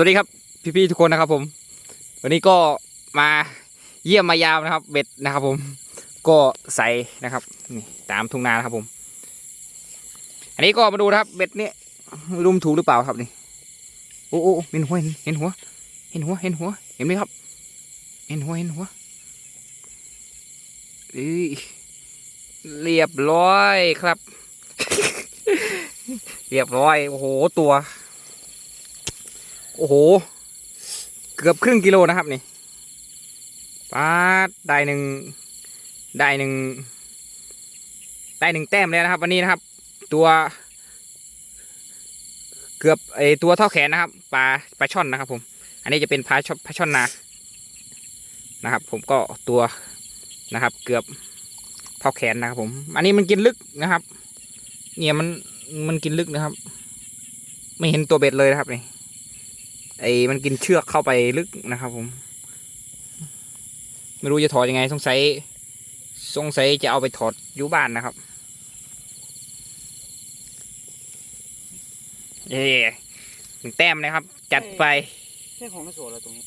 วัสดีครับพี่ๆทุกคนนะครับผม วันนี้ก็มาเยี่ยมมายามนะครับ เบ็ดนะครับผม ก็ใส่นะครับนี่ตามทุ่งนานะครับผม อันนี้ก็มาดูนะครับเบ็ดนี้รุมถูกหรือเปล่าครับนี่โอ้โอ้เห็นหัวเห็นเห็นหัว เห็นหัวเห็นหัว เห็นไหมครับ เห็นหัวเห็นหัวเอ้ยเรียบร้อยครับ เรียบร้อยโอ้โหตัว โอ้โห เกือบครึ่งกิโลนะครับนี่ปาดได้หนึ่งได้หนึ่งได้หนึ่งแต้มแล้วนะครับ วันนี้นะครับ ตัว เกือบไอตัวเท่าแขนนะครับปลาปลาช่อนนะครับผม อันนี้จะเป็นปลาช่อนปลาช่อนนานะครับ ผมก็ตัวนะครับ เกือบเท่าแขนนะครับ ผม อันนี้มันกินลึกนะครับ เนี่ยมันมันกินลึกนะครับ ไม่เห็นตัวเบ็ดเลยนะครับนี่ ไอ้มันกินเชือกเข้าไปลึกนะครับผม ไม่รู้จะถอดยังไง สงสัยสงสัยจะเอาไปถอดอยู่บ้านนะครับเย่หนึ่งแต้มนะครับ จัดไป ใช่ของไม่สดแล้วตรงนี้